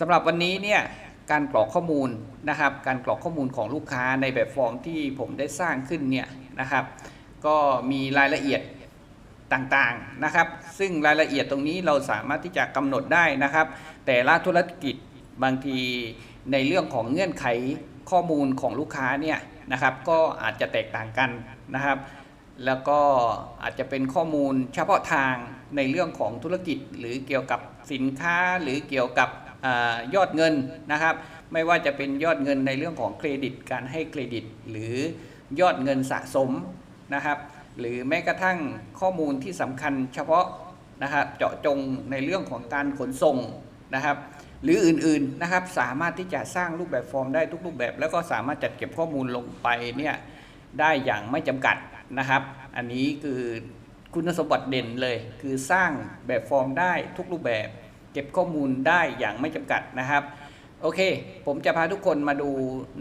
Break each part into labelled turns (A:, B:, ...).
A: สำหรับวันนี้เนี่ยการกรอกข้อมูลนะครับ การกรอกข้อมูลของลูกค้าในแบบฟอร์มที่ผมได้สร้างขึ้นเนี่ยนะครับ ก็มีรายละเอียดต่างๆนะครับ ซึ่งรายละเอียดตรงนี้เราสามารถที่จะกำหนดได้นะครับ แต่ละธุรกิจบางทีในเรื่องของเงื่อนไขข้อมูลของลูกค้าเนี่ยนะครับ ก็อาจจะแตกต่างกันนะครับ แล้วก็อาจจะเป็นข้อมูลเฉพาะทางในเรื่องของธุรกิจ หรือเกี่ยวกับสินค้าหรือเกี่ยวกับ อยอดเงินนะครับ ไม่ว่าจะเป็นยอดเงินในเรื่องของเครดิตการให้เครดิต หรือยอดเงินสะสมนะครับ หรือแม้กระทั่งข้อมูลที่สำคัญเฉพาะนะครับเจาะจงในเรื่องของการขนส่งนะครับ หรืออื่นๆนะครับสามารถที่จะสร้างรูปแบบฟอร์มได้ทุกรูปแบบ แล้วก็สามารถจัดเก็บข้อมูลลงไปเนี่ยได้อย่างไม่จำกัดนะครับ อันนี้คือคุณสมบัติเด่นเลย คือสร้างแบบฟอร์มได้ทุกรูปแบบ เก็บข้อมูลได้อย่างไม่จำกัดนะครับ โอเค ผมจะพาทุกคนมาดู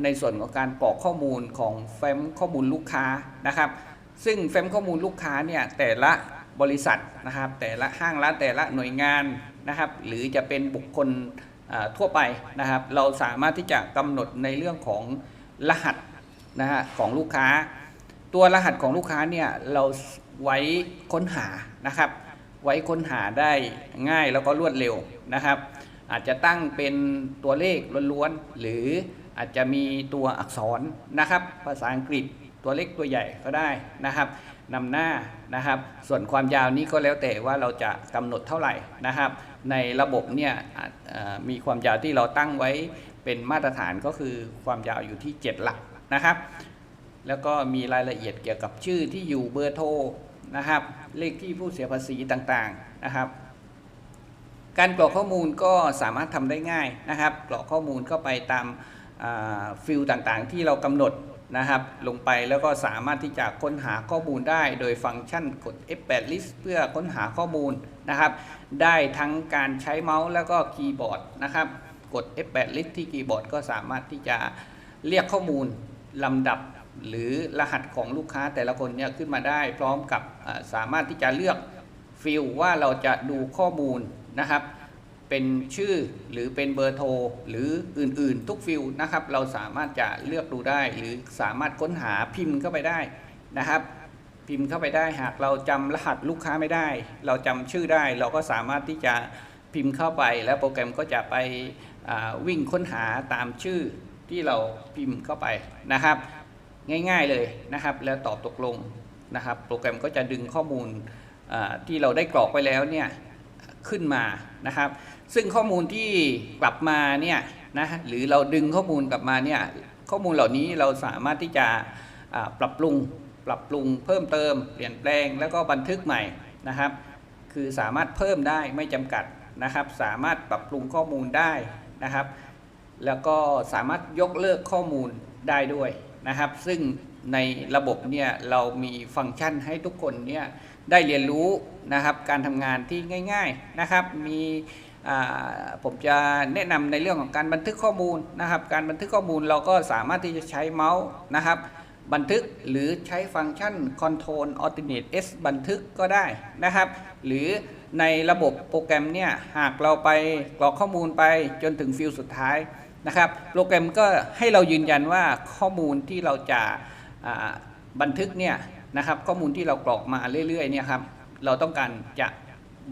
A: ในส่วนของการกรอกข้อมูลของแฟ้มข้อมูลลูกค้านะครับ ซึ่งแฟ้มข้อมูลลูกค้าเนี่ยแต่ละบริษัทนะครับ แต่ละห้างร้านแต่ละหน่วยงานนะครับ หรือจะเป็นบุคคลทั่วไปนะครับ เราสามารถที่จะกำหนดในเรื่องของรหัสนะฮะของลูกค้า ตัวรหัสของลูกค้าเนี่ยเราไว้ค้นหานะครับ ไว้ค้นหาได้ง่ายแล้วก็รวดเร็วนะครับ อาจจะตั้งเป็นตัวเลขล้วนๆหรืออาจจะมีตัวอักษรนะครับ ภาษาอังกฤษตัวเล็กตัวใหญ่ก็ได้นะครับนำหน้านะครับ ส่วนความยาวนี้ก็แล้วแต่ว่าเราจะกำหนดเท่าไหร่นะครับ ในระบบเนี่ยมีความยาวที่เราตั้งไว้เป็นมาตรฐานก็คือความยาวอยู่ที่ 7 หลักนะครับ แล้วก็มีรายละเอียดเกี่ยวกับชื่อที่อยู่เบอร์โทร นะครับ เลขที่ผู้เสียภาษีต่างๆนะครับ การกรอกข้อมูลก็สามารถทำได้ง่ายนะครับ กรอกข้อมูลเข้าไปตามฟิลต่างๆ ที่เรากำหนดนะครับ ลงไปแล้วก็สามารถที่จะค้นหาข้อมูลได้ โดยฟังก์ชันกด F8 list เพื่อค้นหาข้อมูลนะครับ ได้ทั้งการใช้เมาส์แล้วก็คีย์บอร์ดนะครับ กด F8 list ที่คีย์บอร์ดก็สามารถที่จะเรียกข้อมูลลำดับ หรือรหัสของลูกค้าแต่ละคนเนี่ยขึ้นมาได้พร้อมกับสามารถที่จะเลือกฟิลว่าเราจะดูข้อมูลนะครับ เป็นชื่อหรือเป็นเบอร์โทรหรืออื่นๆ ทุกฟิลนะครับ เราสามารถจะเลือกดูได้ หรือสามารถค้นหาพิมพ์เข้าไปได้นะครับ พิมพ์เข้าไปได้หากเราจำรหัสลูกค้าไม่ได้ เราจำชื่อได้ เราก็สามารถที่จะพิมพ์เข้าไป แล้วโปรแกรมก็จะไปวิ่งค้นหาตามชื่อที่เราพิมพ์เข้าไปนะครับ ง่าย ๆเลยนะครับ แล้วตอบตกลงนะครับ โปรแกรมก็จะดึงข้อมูลที่เราได้กรอกไปแล้วเนี่ยขึ้นมานะครับ ซึ่งข้อมูลที่กลับมาเนี่ยนะหรือเราดึงข้อมูลกลับมาเนี่ยข้อมูลเหล่านี้เราสามารถที่จะปรับปรุงปรับปรุงเพิ่มเติมเปลี่ยนแปลงแล้วก็บันทึกใหม่นะครับ คือสามารถเพิ่มได้ไม่จำกัดนะครับ สามารถปรับปรุงข้อมูลได้นะครับ แล้วก็สามารถยกเลิกข้อมูลได้ด้วย นะครับ ซึ่งในระบบเนี่ยเรามีฟังก์ชันให้ทุกคนเนี่ยได้เรียนรู้นะครับการทำงานที่ง่ายๆนะครับ มีผมจะแนะนำในเรื่องของการบันทึกข้อมูลนะครับ การบันทึกข้อมูลเราก็สามารถที่จะใช้เมาส์นะครับบันทึกหรือใช้ฟังก์ชัน Control Alternate S บันทึกก็ได้นะครับ หรือในระบบโปรแกรมเนี่ยหากเราไปกรอกข้อมูลไปจนถึงฟิลสุดท้าย นะครับโปรแกรมก็ให้เรายืนยันว่าข้อมูลที่เราจะบันทึกเนี่ยนะครับข้อมูลที่เรากรอกมาเรื่อยๆเนี่ยครับเราต้องการจะ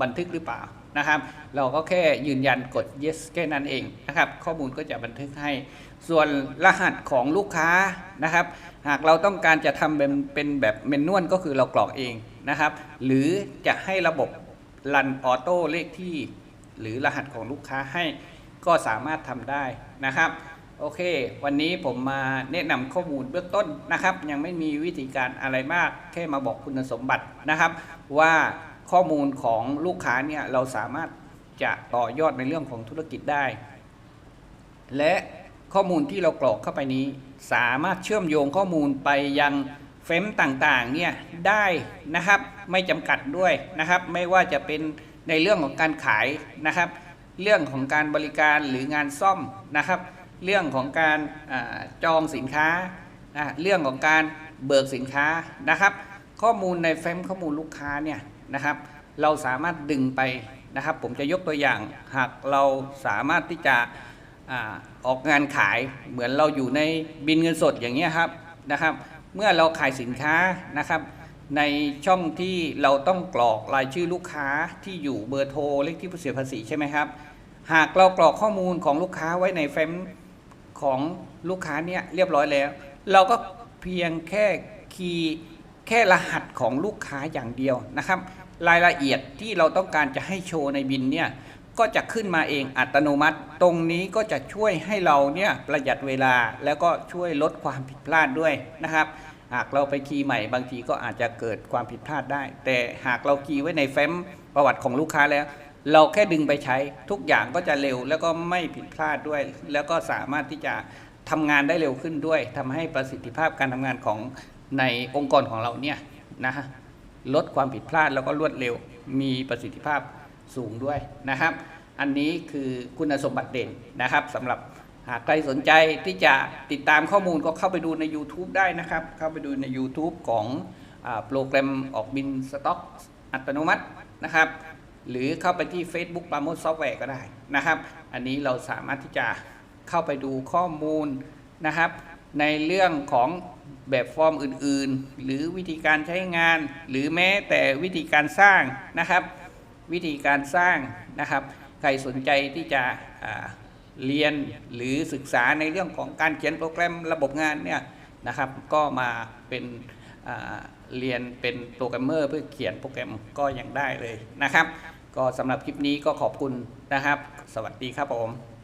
A: บันทึกหรือเปล่านะครับ เราก็แค่ยืนยันกด yes แค่นั้นเองนะครับข้อมูลก็จะบันทึกให้ ส่วนรหัสของลูกค้านะครับ หากเราต้องการจะทำเป็นเป็นแบบเมนนวลก็คือเรากรอกเองนะครับ หรือจะให้ระบบรันออโต้เลขที่ หรือรหัสของลูกค้าให้ ก็สามารถทำได้นะครับ โอเค วันนี้ผมมาแนะนำข้อมูลเบื้องต้นนะครับ ยังไม่มีวิธีการอะไรมาก แค่มาบอกคุณสมบัตินะครับ ว่าข้อมูลของลูกค้าเนี่ยเราสามารถจะต่อยอดในเรื่องของธุรกิจได้ และข้อมูลที่เรากรอกเข้าไปนี้ สามารถเชื่อมโยงข้อมูลไปยังเฟมต่างๆเนี่ยได้นะครับไม่จำกัดด้วยนะครับ ไม่ว่าจะเป็นในเรื่องของการขายนะครับ เรื่องของการบริการหรืองานซ่อมนะครับ เรื่องของการอาจองสินค้านะเรื่องของการเบิกสินค้านะครับ ข้อมูลในเฟมข้อมูลลูกค้าเนี่ยนะครับ เราสามารถดึงไปนะครับ ผมจะยกตัวอย่างหากเราสามารถที่จะอ่าออกงานขายเหมือนเราอยู่ในบินเงินสดอย่างเงี้ยครับนะครับ เมื่อเราขายสินค้านะครับ ในช่องที่เราต้องกรอกรายชื่อลูกค้าที่อยู่เบอร์โทรเลขที่ผู้เสียภาษีใช่ไหมครับ หากเรากรอกข้อมูลของลูกค้าไว้ในเฟมของลูกค้าเนี่ยเรียบร้อยแล้ว เราก็เพียงแค่คีย์แค่รหัสของลูกค้าอย่างเดียวนะครับ รายละเอียดที่เราต้องการจะให้โชว์ในบินเนี่ยก็จะขึ้นมาเองอัตโนมัติ ตรงนี้ก็จะช่วยให้เราเนี่ยประหยัดเวลาแล้วก็ช่วยลดความผิดพลาดด้วยนะครับ หากเราไปคีย์ใหม่บางทีก็อาจจะเกิดความผิดพลาดได้ แต่หากเราคีย์ไว้ในเฟมประวัติของลูกค้าแล้ว เราแค่ดึงไปใช้ทุกอย่างก็จะเร็วแล้วก็ไม่ผิดพลาดด้วย แล้วก็สามารถที่จะทำงานได้เร็วขึ้นด้วยทำให้ประสิทธิภาพการทำงานของในองค์กรของเราเนี่ยนะฮะลดความผิดพลาดแล้วก็รวดเร็วมีประสิทธิภาพสูงด้วยนะครับ อันนี้คือคุณสมบัติเด่นนะครับสำหรับ หากใครสนใจที่จะติดตามข้อมูลก็เข้าไปดูใน YouTube ได้นะครับ เข้าไปดูใน YouTube ของอโปรแกรมออกบินสต็อกอัตโนมัตินะครับ หรือเข้าไปที่ Facebook ปราโมทซอฟต์แวร์ก็ได้นะครับ อันนี้เราสามารถที่จะเข้าไปดูข้อมูลนะครับ ในเรื่องของแบบฟอร์มอื่นๆ หรือวิธีการใช้งาน หรือแม้แต่วิธีการสร้างนะครับ วิธีการสร้างนะครับ ใครสนใจที่จะ เรียนหรือศึกษาในเรื่องของการเขียนโปรแกรมระบบงานเนี่ยนะครับ ก็มาเป็นเรียนเป็นโปรแกรมเมอร์เพื่อเขียนโปรแกรมก็ยังได้เลยนะครับ ก็สำหรับคลิปนี้ก็ขอบคุณนะครับ สวัสดีครับผม